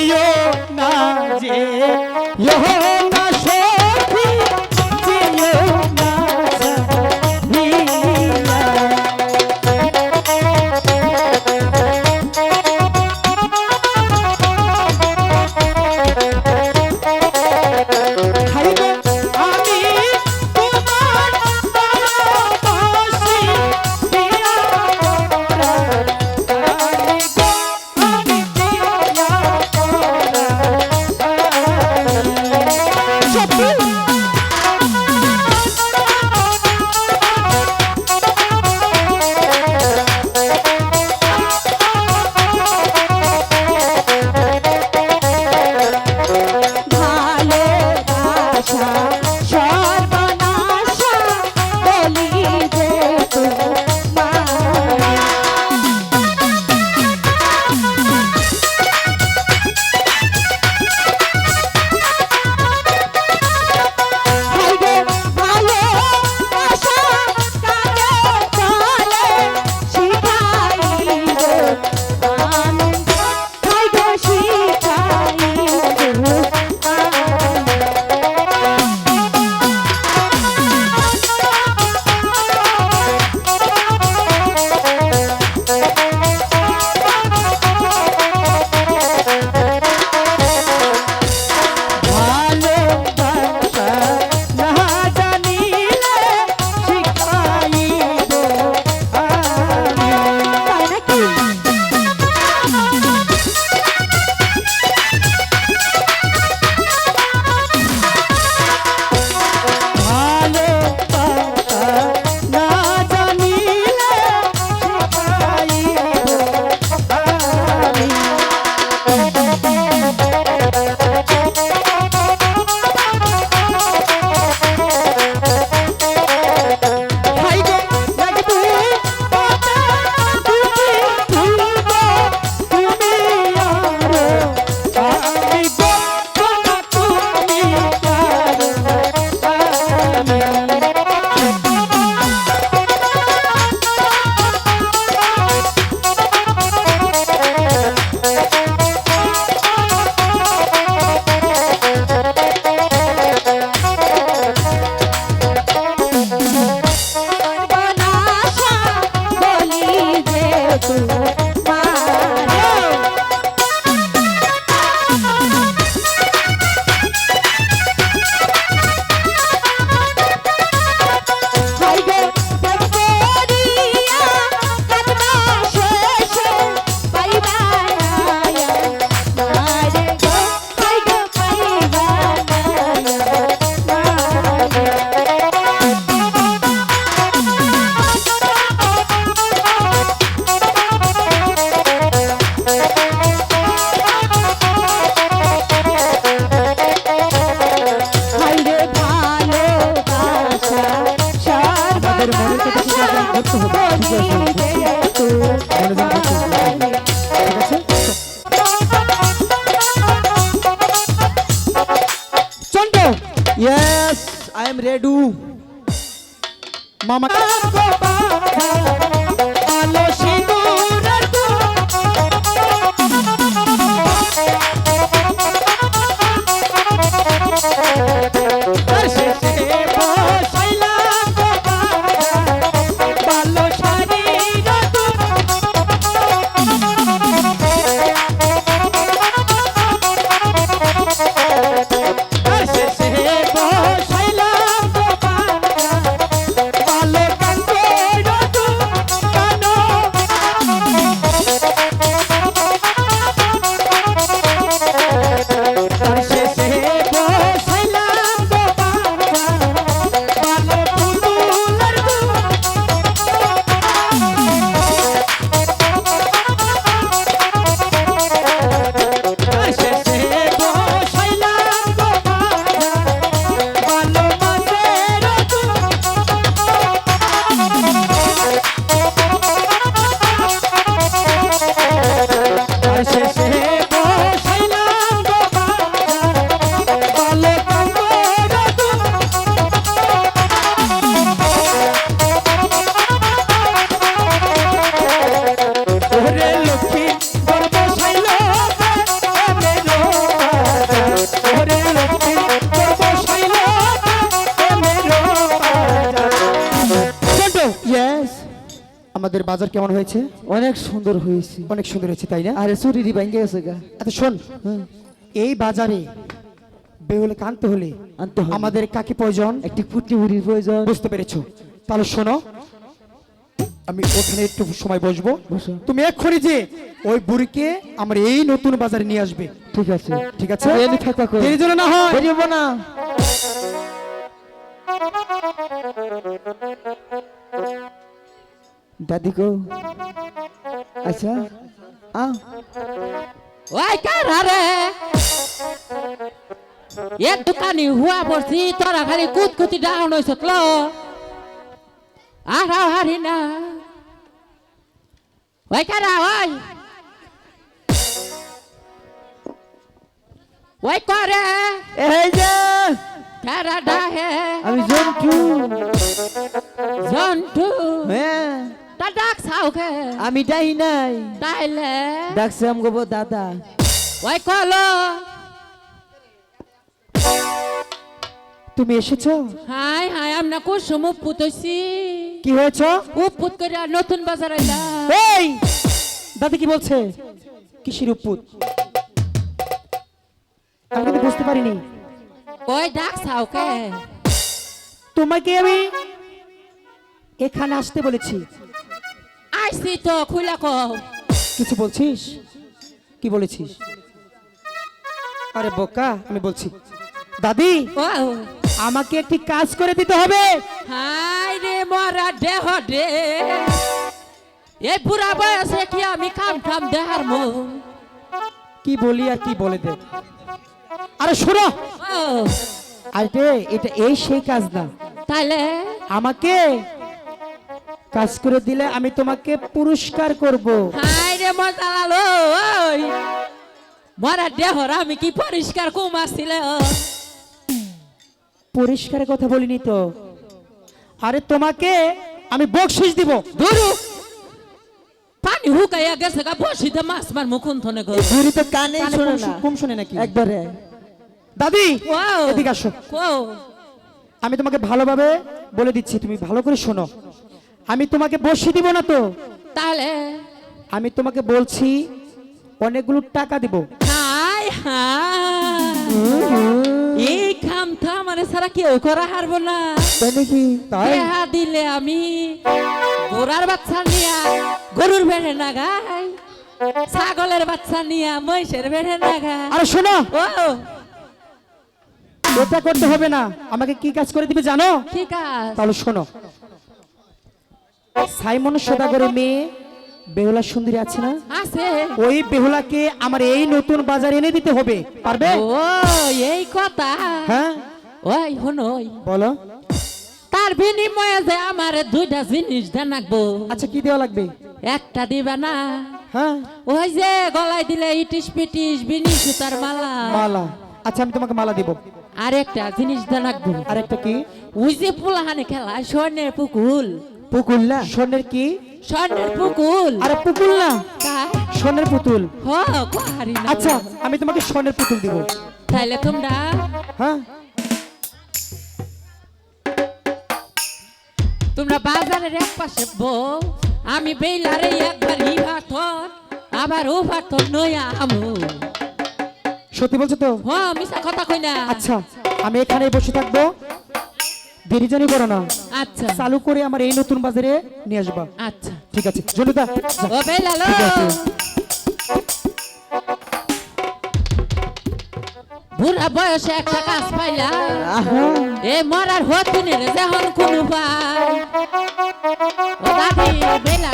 যাইও না যে ইয়েস আই এম রেডু মামা আলো আমাদের বাজার কেমন হয়েছে? অনেক সুন্দর হয়েছে। অনেক সুন্দর হয়েছে তাই না? আরে চুরি ভাঙ্গে গেছে গা। আচ্ছা শোন। এই বাজারে বেহুলে কানতে হলে। আমাদের কাকে প্রয়োজন? একটি পুটনি বুড়ির প্রয়োজন। বুঝতে পেরেছ। তাহলে শোনো আমি ওখানে একটু সময় বসবো। বসো। তুমি এক্ষুনি যে ওই বুড়িকে আমার এই নতুন বাজারে নিয়ে আসবে। ঠিক আছে। ঠিক আছে? না হয়। বেরিয়েবো না। দাদি গো আচ্ছা আ ওই কারা এ দোকানি হুয়া পড়ছি তোরা খালি কুতকুতি ডাউন হইছ ল আর হারি না। ওই কারা ওই? ওই করে? এই যে! কারা ডাহে আমি জন্টু। জন্টু। হ্যাঁ। তা ডাক সাউকে আমি ডাই নাই। তাইলে ডাকছে আমগো দাদা। ওই কলো। তুমি এসেছ? হাই হাই আমরা কুসুম উপুত হইছি। কি হয়েছে? উপুত করে নতুন বাজার আইলাম এই! দাদি কি বলছে? কিসির উপুত? আমি কিন্তু বুঝতে পারিনি। ওই ডাক সাউকে তোমাকে আমি এখানে আসতে বলেছি। আইসি তো খুলা কও। কিছু বলছিস? কি বলেছিস? আরে বোকা আমি বলছি। দাদি আমাকে একটি কাজ করে দিতে হবে। হাই রে মরা দেহ দে এই বুড়া বয়সে কি আমি কাম কাম দেহার মো কি বলি আর কি বলে দে। আরে শোনো। আরে এটা এই সেই কাজ না। তাইলে? আমাকে কাজ করে দিলে আমি তোমাকে পুরস্কার করব। হাই রে মজা লালো ওই। মরা দেহর আমি কি পরিষ্কার কুম আসছিল পুরস্কারের কথা বলিনি তো? আরে তোমাকে আমি বকশিস দিব। ধরু। পানি হুকাইয়া গেছে গা বসিতে মাছ মার মুখুন থনে গো বুড়ি তো কানে শোনে না। কম শোনে নাকি? একবারে। দাদি এদিকে আসো। কো আমি তোমাকে ভালোভাবে বলে দিচ্ছি তুমি ভালো করে শোনো। আমি তোমাকে বসিয়ে দিব না তো? তাহলে? আমি তোমাকে বলছি অনেকগুলো টাকা দিব। হাই হাই। এই কাম তো আমার সারা কেউ করা হারবো না। নাকি তাই? দেহা দিলে আমি গোড়ার বাচ্চা নিয়া গরুর বেড়ে নাগাই। ছাগলের বাচ্চা নিয়া মহিষের বেড়ে নাগাই। আরে শোনো। ও। এটা করতে হবে না। আমাকে কি কাজ করে দিবে জানো? ঠিক আছে তাহলে শোনো। সাইমন সদাগরের মেয়ে বেহুলা সুন্দরী আছে না? আছে। ওই বেহুলাকে আমার এই নতুন বাজার এনে দিতে হবে পারবে? ও এই কথা। হ্যাঁ? ওই হনই বলো। তার বিনিময়ে যে আমার দুইটা জিনিস দেনাকবো আচ্ছা কি দেওয়া লাগবে? একটা দিবা না? হ্যাঁ। ওই যে গলায় দিলে ইটিস পিটিস বিনি সুতার মালা। মালা। আচ্ছা আমি তোমাকে মালা দিব। আর একটা জিনিস দেনাকবো আর একটা কি? ওই যে পুলাহানে খেলা স্বর্ণের পুকুল পুকুল না স্বর্ণের কি? স্বর্ণের পুকুল। আরে পুকুল না স্বর্ণের পুতুল। হ কোহারি না। আচ্ছা আমি তোমাকে স্বর্ণের পুতুল দিব। তাইলে তোমরা হ্যাঁ? তোমরা বাজারের এক পাশে বউ আমি বেলারে একবার ই আবার ও ভাতর নয়া আমু। সত্যি বলছো তো? হ মিশা কথা কই না। আচ্ছা আমি এখানে বসে থাকব। দেরি জানি করো না। আচ্ছা। চালু করে আমার এই নতুন বাজারে নিয়ে আসবা। আচ্ছা। ঠিক আছে। যা। ও ঠিক আছে। বুড়া বয়সে একটা কাজ পাইলা। আহা। এ মরার হতুনের যখন কোনো পাই ও দাদি বেলা